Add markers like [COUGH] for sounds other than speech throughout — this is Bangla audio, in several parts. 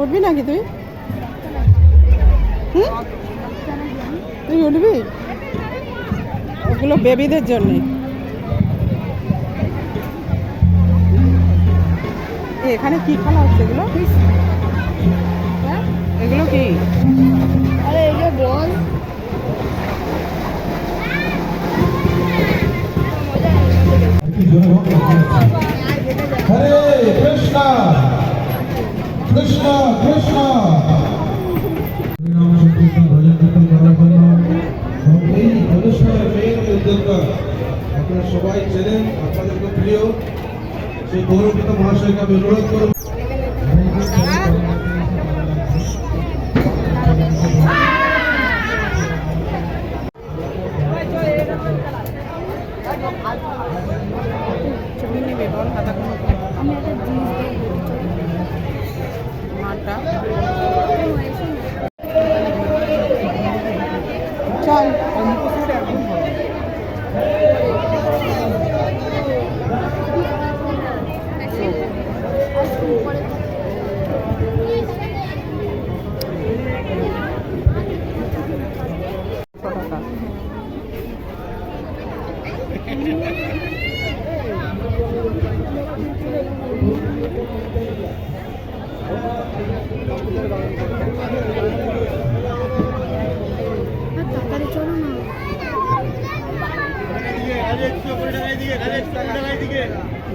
উঠবি নাকি তুই? তুই উঠবি? ওগুলো বেবিদের জন্যে। এখানে কি খেলা হচ্ছে এগুলো এগুলো কি হরে কৃষ্ণ কৃষ্ণ কৃষ্ণ আপনারা সবাই চেনেন আপনাদের প্রিয় সেই গৌরবিত মহাশয়কে আমি অনুরোধ করব।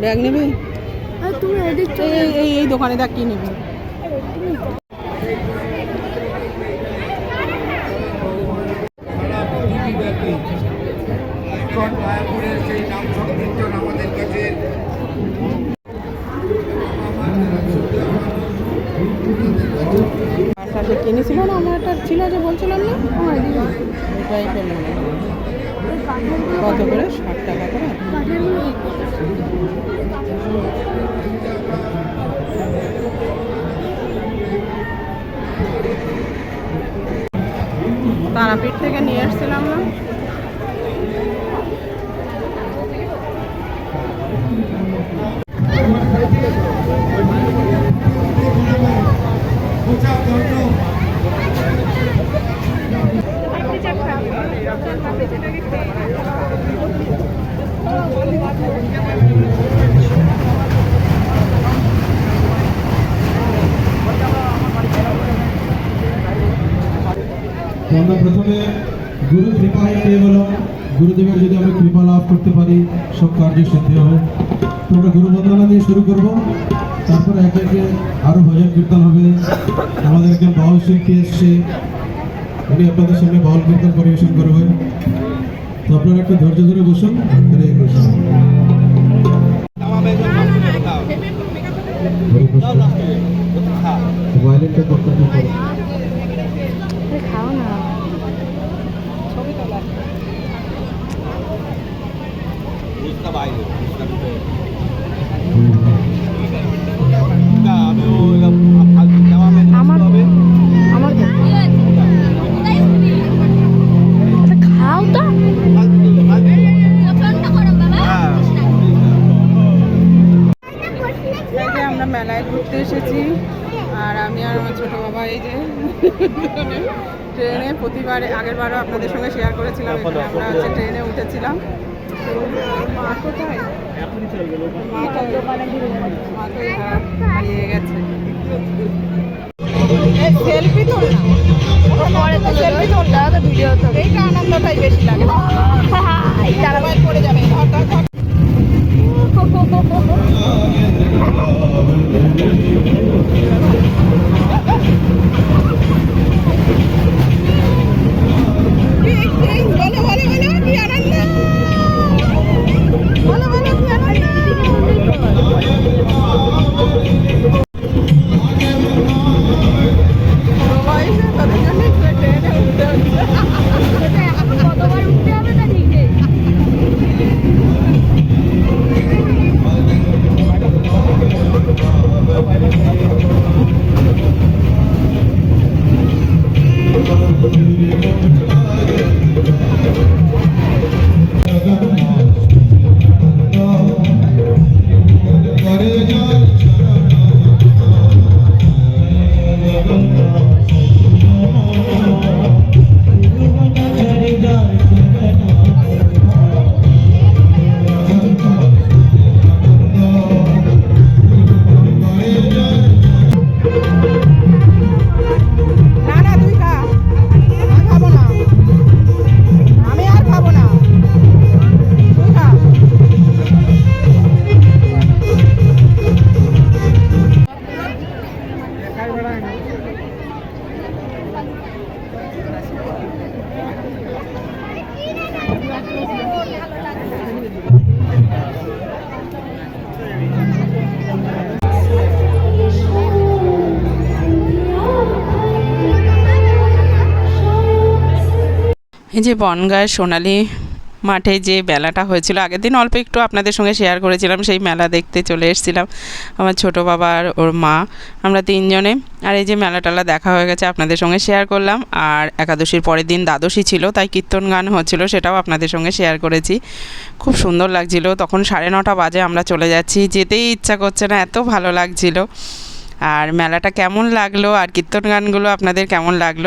ব্যাগ নেবি? আরে তুমি এদিক এই চলে এই- এই এই দোকানে দেখ কি নিবি। মায়াপুরের সে না আমার একটা ছিল যে বলছিলাম না ওইটাই পেলাম কত করে? ষাট টাকা করে? তারাপীঠ থেকে নিয়ে এসেছিলাম না। তো আমরা প্রথমে গুরু কৃপায় কেবল গুরুদেবের যদি আমরা কৃপা লাভ করতে পারি সব কার্য সিদ্ধি হবে তো আমরা গুরু বন্দনা দিয়ে শুরু করব। তারপরে একে একে আরও ভজন কীর্তন হবে। আমাদের একজন বাউল শিল্পী এসছে। উনি আপনাদের সামনে বাউল কীর্তন পরিবেশন করবেন তো আপনারা একটু ধৈর্য ধরে বসুন। হরে কৃষ্ণ। কৃষ্ণ। করতে খাও না। আমার আমার খাও তো। আমরা মেলায় ঘুরতে এসেছি। আমার এই যে [LAUGHS] ট্রেনে প্রতিবার আগের বারও আপনাদের সঙ্গে শেয়ার করেছিলাম আমরা হচ্ছে ট্রেনে উঠেছিলাম। মা কোথায়? মা তো মা তো হারিয়ে গেছে। সেলফি তোল না সেলফি তোল না ভিডিও তো। এইটা আনন্দটাই বেশি লাগে। মোবাইল পড়ে যাবে। [LAUGHS] ধর এই যে বনগাঁয়ের সোনালি মাঠে যে মেলাটা হয়েছিল, আগের দিন অল্প একটু আপনাদের সঙ্গে শেয়ার করেছিলাম, সেই মেলা দেখতে চলে এসেছিলাম। আমার ছোট বাবা আর ওর মা, আমরা তিনজনে। আর এই যে মেলা টেলা দেখা হয়ে গেছে, আপনাদের সঙ্গে শেয়ার করলাম। আর একাদশীর পরের দিন দ্বাদশী ছিল, তাই কীর্তন গান হচ্ছিল, সেটাও আপনাদের সঙ্গে শেয়ার করেছি। খুব সুন্দর লাগছিল। তখন সাড়ে নটা বাজে আমরা চলে যাচ্ছি, যেতেই ইচ্ছা করছে না, এত ভালো লাগছিল। আর মেলাটা কেমন লাগল, আর কীর্তন গানগুলো আপনাদের কেমন লাগল,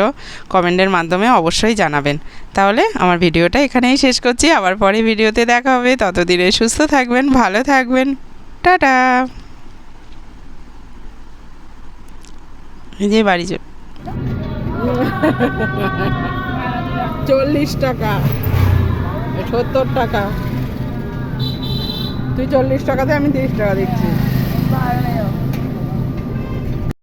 কমেন্টের মাধ্যমে অবশ্যই জানাবেন। তাহলে আমার ভিডিওটা এখানেই শেষ করছি, আবার পরে ভিডিওতে দেখা হবে, ততদিনে সুস্থ থাকবেন, ভালো থাকবেন, টাটা। যে বাড়ি চল চল্লিশ টাকা, সত্তর টাকা। তুই চল্লিশ টাকাতে আমি তিরিশ টাকা দিচ্ছি।